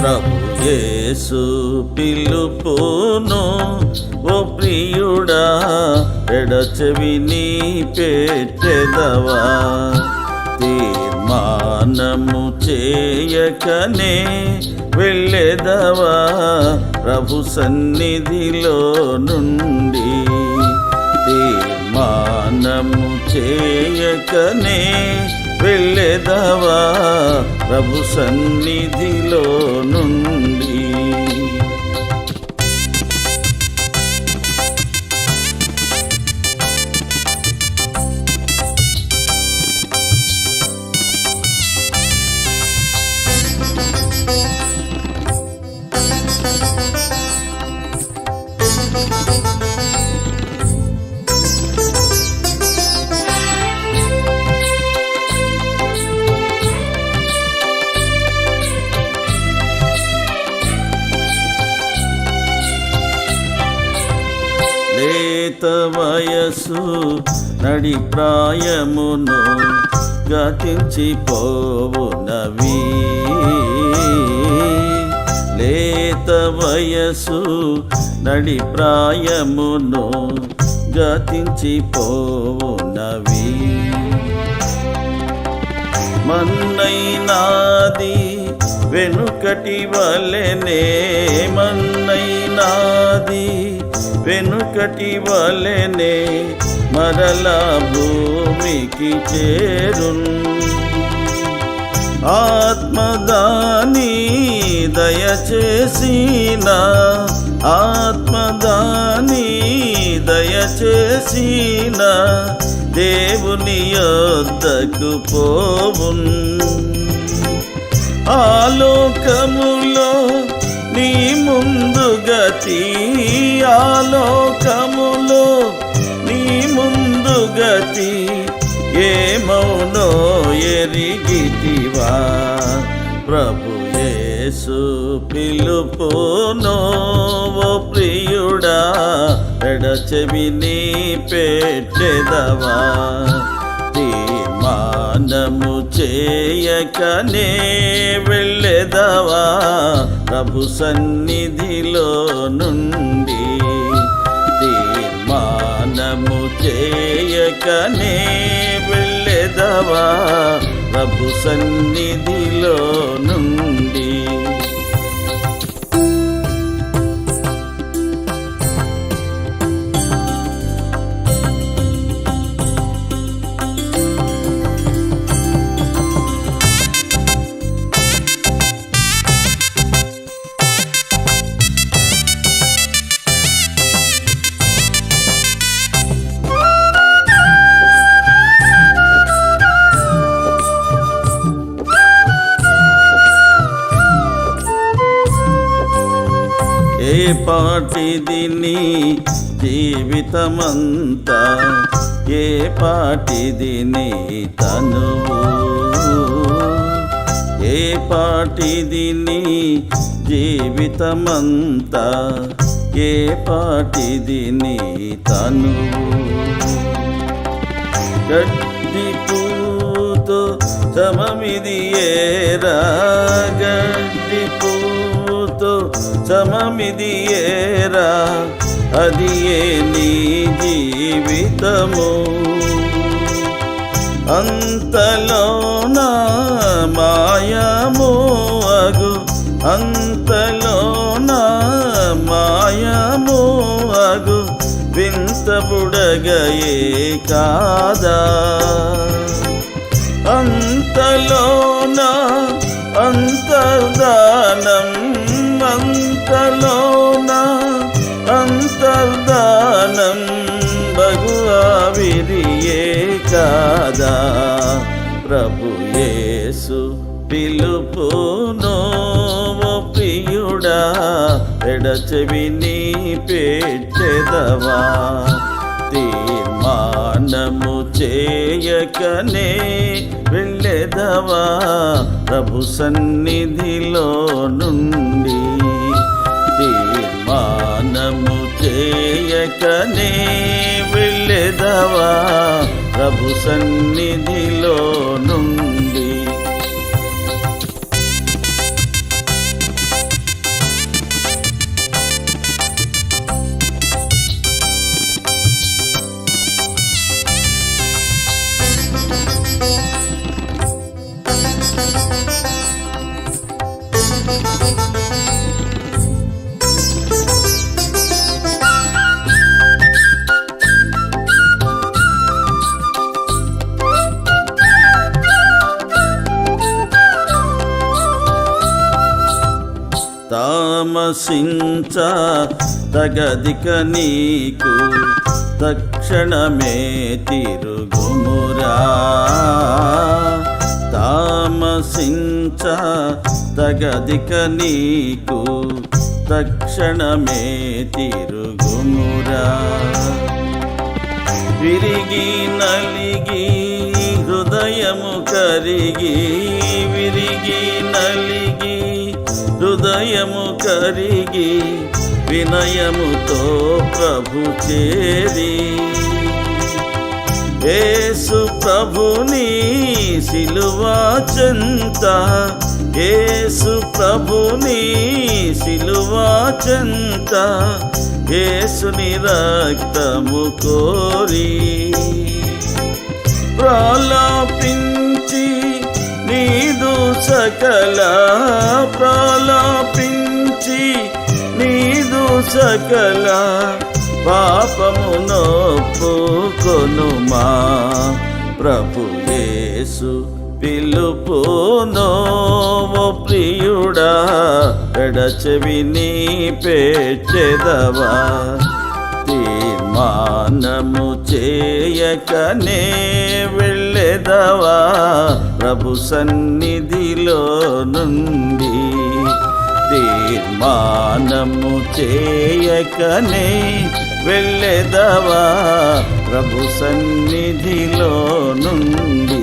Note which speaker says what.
Speaker 1: ప్రభు యేసు పిలుపును ఓ ప్రియుడా ఎడచెవిని పెట్టెదవా? తీర్మానము చేయకనే వెళ్ళెదవా? ప్రభు సన్నిధిలో నుండి చేయకనే వెళ్ళెదవా? ప్రభు సన్నిధిలో నుండి. లేత వయసు నడి ప్రాయమును గతించిపోవునవి. లేత వయసు నడి ప్రాయమును గతించిపోవునవి. మన్నైనాది వెనుకటి వలెనే మన్నైనాది వెనుకటి వలెనే మరల భూమికి చేరున్. ఆత్మదాని దయచేసిన ఆత్మదాని దయచేసిన దేవుని యొద్దకు పోవున్. ఆలోకములో నీ ముందు గతి ఆలోకములో నీ ముందు గతి ఏమౌనో ఎరిగితివా? ప్రభు యేసు పిలుపునో ఓ ప్రియుడా ఎడచెవిని పెట్టెదవా? మానము చేయకనే వెళ్ళెదవా? ప్రభు సన్నిధిలో నుండి తీర్మానము చేయకనే వెళ్ళెదవా? ప్రభు సన్నిధిలో నుండి పాటిది నీ జీవితమంతా ఏ పాటిది నీ తనువు. ఏ పాటిది నీ జీవితమంతా ఏ పాటిది నీ తనువు. గడ్డి పూతో సమమిది ఏరా గడ్డి పూ సమమిది ఏరా అది ఏ నీ జీవితము? అంతలోన మాయము అగు. అంతలోన మాయము అగు. వింత బుడగయే కాదా? అంతలో ప్రభు యేసు పిలుపునో ఓ ప్రియుడా ఎడచెవిని పెట్టెదవా? తీర్మానము చేయకనే వెళ్ళెదవా? ప్రభు సన్నిధిలో నుండి తీర్మానము చేయకనే వెళ్ళెదవా? ప్రభు సన్నిధిలో నుండి తామసించ తగదిక నీకు తక్షణమే తిరుగుమురా. తామసించ తగదిక నీకు తక్షణమే తిరుగుమురా. విరిగి నలిగి హృదయము కరిగి విరిగి నలిగి హృదయము కరిగి వినయముతో ప్రభు చేరి. యేసు ప్రభుని సిలువా చెంత యేసు ప్రభుని సిలువా చెంత యేసుని రక్తము కోరి. ప్రలాపించి సకల ప్రలాపించి నీదు సకల పాపము నొప్పుకొనుమా ప్రభు యేసు పిలుపు నోవో ప్రియుడా ఎడచెవి నీ పేచెదవా తీర్మానము చేయకనే వెళ్ళెదవా ప్రభు సన్నిధిలో నుండి తీర్మానము చేయకనే వెళ్ళెదవా? ప్రభు సన్నిధిలో నుండి